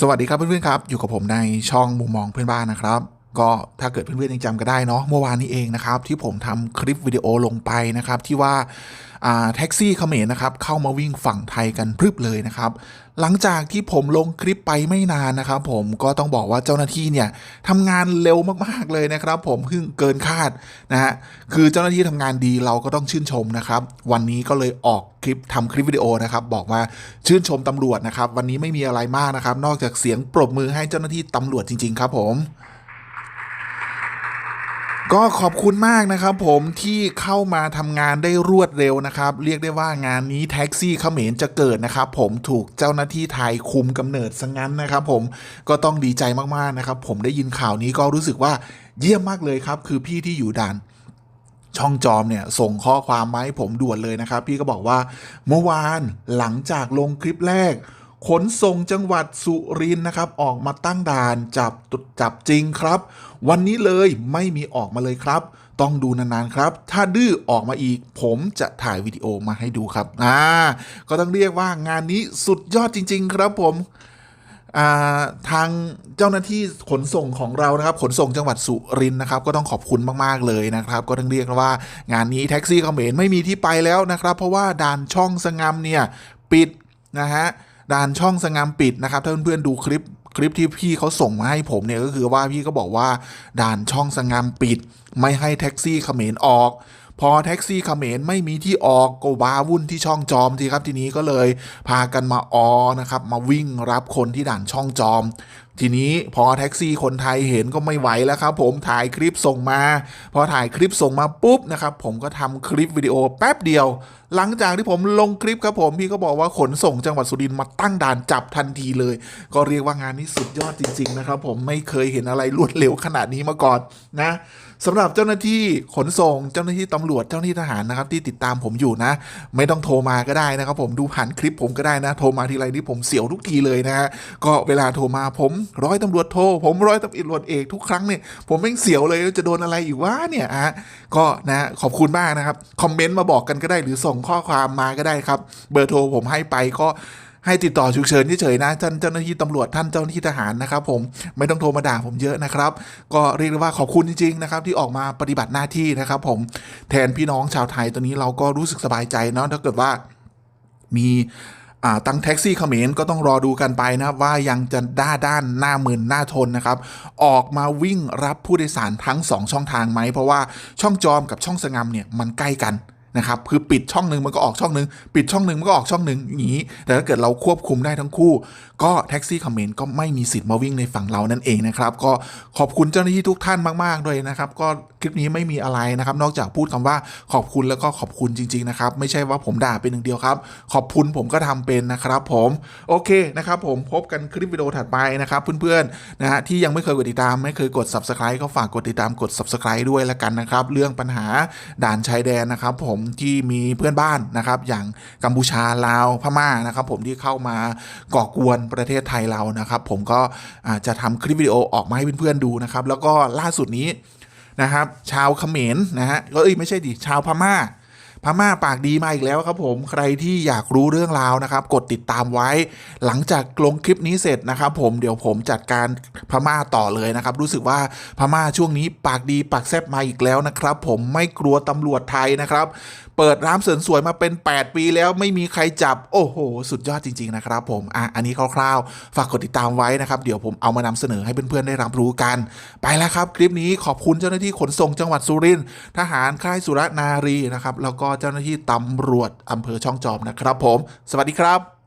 สวัสดีครับเพื่อนๆครับ อยู่กับผมในช่องมุมมองเพื่อนบ้านนะครับ ก็ถ้าเกิดเพื่อนๆยังจำกันได้เนาะเมื่อวานนี้เองนะครับ ที่ผมทำคลิปวิดีโอลงไปนะครับ ที่ว่าอ่า แท็กซี่เขมรนะครับเข้ามาวิ่งฝั่งไทยกันพรึบเลยนะครับ หลังจากที่ผมลงคลิปไปไม่นานนะครับ ผมก็ต้องบอกว่าเจ้าหน้าที่เนี่ยทำงานเร็วมากๆเลยนะครับ ผมเพิ่งเกินคาดนะฮะคือเจ้าหน้าที่ทำงานดีเราก็ต้องชื่นชมนะครับ วันนี้ก็เลยออกคลิปทำคลิปวิดีโอนะครับบอกว่าชื่นชมตำรวจนะครับ วันนี้ไม่มีอะไรมากนะครับ นอกจากเสียงปรบมือให้เจ้าหน้าที่ตำรวจจริง ๆ ครับผม ก็ขอบคุณมากนะครับผมที่เข้ามาทำงานได้รวดเร็วนะครับ เรียกได้ว่างานนี้แท็กซี่เขมรจะเกิดนะครับผมถูกเจ้าหน้าที่ไทยคุมกำเนิดซะงั้นนะครับผมก็ต้องดีใจมากๆนะครับ ผมได้ยินข่าวนี้ก็รู้สึกว่าเยี่ยมมากเลยครับ คือพี่ที่อยู่ด่านช่องจอมเนี่ยส่งข้อความมาให้ผมด่วนเลยนะครับ พี่ก็บอกว่าเมื่อวานหลังจากลงคลิปแรก ขนส่งจังหวัดสุรินทร์นะครับ ออกมาตั้งด่านจับจับจริงครับ วันนี้เลยไม่มีออกมาเลยครับ ต้องดูนานๆครับ ถ้าดื้อออกมาอีก ผมจะถ่ายวิดีโอมาให้ดูครับอ่าก็ต้องเรียกว่างานนี้สุดยอดจริง ๆ ครับผมอ่าทางเจ้าหน้าที่ขนส่งของเรานะครับ ขนส่งจังหวัดสุรินทร์นะครับ ก็ต้องขอบคุณมาก ๆ เลยนะครับ ก็ต้องเรียกว่างานนี้แท็กซี่เขมรไม่มีที่ไปแล้วนะครับ เพราะว่าด่านช่องสงามเนี่ย ปิดนะฮะ ด่านช่องสงามปิดนะครับถ้าเพื่อนๆดูคลิปคลิปที่พี่เขาส่งมาให้ผมเนี่ยก็คือว่าพี่ก็บอกว่าด่านช่องสงามปิด ไม่ให้แท็กซี่เขมรออก พอแท็กซี่เขมรไม่มีที่ออกก็ว้าวุ่นที่ช่องจอมทีครับทีนี้ก็เลยพากันมาออนะครับมาวิ่งรับคนที่ด่านช่องจอมทีนี้พอแท็กซี่คนไทยเห็นก็ไม่ไหวแล้วครับผมถ่ายคลิปส่งมา พอถ่ายคลิปส่งมาปุ๊บนะครับผมก็ทำคลิปวิดีโอแป๊บเดียว หลังจากที่ผมลงคลิปครับผมพี่ก็บอกว่าขนส่งจังหวัดสุรินทร์มาตั้งด่านจับทันทีเลย ก็เรียกว่างานนี้สุดยอดจริง ๆ นะครับ ผมไม่เคยเห็นอะไรรวดเร็วขนาดนี้มาก่อนนะสำหรับเจ้าหน้าที่ขนส่งเจ้าหน้าที่ตำรวจเจ้าหน้าที่ทหารนะครับที่ติดตามผมอยู่นะ ไม่ต้องโทรมาก็ได้นะครับ ผมดูผ่านคลิปผมก็ได้นะ โทรมาทีไรนี่ผมเสียวทุกทีเลยนะฮะก็เวลาโทรมาผมร้อยตำรวจโทรผมร้อยตำรวจเอกทุกครั้งเนี่ยผมแม่งเสียวเลยจะโดนอะไรอีกวะเนี่ยฮะก็นะขอบคุณมากนะครับ คอมเมนต์มาบอกกันก็ได้หรือส่งข้อความมาก็ได้ครับ เบอร์โทรผมให้ไปก็ให้ติดต่อฉุกเฉินเฉยๆนะท่านเจ้าหน้าที่ตำรวจท่านเจ้าหน้าที่ทหารนะครับผมไม่ต้องโทรมาด่าผมเยอะนะครับ ก็เรียกได้ว่าขอบคุณจริงๆนะครับที่ออกมาปฏิบัติหน้าที่นะครับ ผมแทนพี่น้องชาวไทยตอนนี้เราก็รู้สึกสบายใจเนาะถ้าเกิดว่ามี ตั้งแท็กซี่เขมรก็ต้องรอดูกันไปนะว่ายังจะด้าด้านหน้ามืนหน้าทนนะครับ ออกมาวิ่งรับผู้โดยสารทั้ง 2 ช่องทางไหม เพราะว่าช่องจอมกับช่องสงามเนี่ยมันใกล้กัน นะครับคือปิดช่องหนึ่งมันก็ออกช่องหนึ่งปิดช่องหนึ่งมันก็ออกช่องหนึ่งอย่างนี้ แต่ถ้าเกิดเราควบคุมได้ทั้งคู่ ก็แท็กซี่คอมเขมรก็ไม่มีสิทธิ์มาวิ่งในฝั่งเรานั่นเองนะครับ ก็ขอบคุณเจ้าหน้าที่ทุกท่านมาก ๆ ด้วยนะครับ ก็คลิปนี้ไม่มีอะไรนะครับ นอกจากพูดคำว่าขอบคุณแล้วก็ขอบคุณจริง ๆ นะครับ ไม่ใช่ว่าผมด่าเป็นหนึ่งเดียวครับ ขอบคุณผมก็ทำเป็นนะครับ ผมโอเคนะครับ ผมพบกันคลิปวิดีโอถัดไปนะครับ เพื่อนๆนะฮะที่ยังไม่เคยกดติดตามไม่เคยกด subscribe ก็ฝากกดติดตามกด subscribe ด้วยละกันนะครับ เรื่องปัญหาด่านชายแดนนะครับ ผมที่มีเพื่อนบ้านนะครับ อย่างกัมพูชาลาวพม่านะครับ ผมที่เข้ามาก่อกวนประเทศไทยเรานะครับ ผมก็จจะทำคลิปวิดีโอออกมาให้เพื่อนๆดูนะครับ แล้วก็ล่าสุดนี้นะครับ ชาวเขมรนะฮะก็เอ้ยไม่ใช่ดิชาวพม่า พม่าปากดีมาอีกแล้วครับผมใครที่อยากรู้เรื่องราวนะครับ กดติดตามไว้ หลังจากลงคลิปนี้เสร็จนะครับผมเดี๋ยวผมจัดการพม่าต่อเลยนะครับ รู้สึกว่าพม่าช่วงนี้ปากดีปากแซบมาอีกแล้วนะครับ ผมไม่กลัวตำรวจไทยนะครับเปิดร้านเสริมสวยมาเป็น 8 ปีแล้วไม่มีใครจับ โอ้โห สุดยอดจริง ๆ นะครับผมอะอันนี้คร่าวๆ ฝากกดติดตามไว้นะครับ เดี๋ยวผมเอามานำเสนอให้เพื่อนๆได้รับรู้กัน ไปแล้วครับ คลิปนี้ขอบคุณเจ้าหน้าที่ขนส่งจังหวัดสุรินทร์ทหารค่ายสุรนารีนะครับแล้วก็เจ้าหน้าที่ตำรวจอำเภอช่องจอมนะครับผม สวัสดีครับ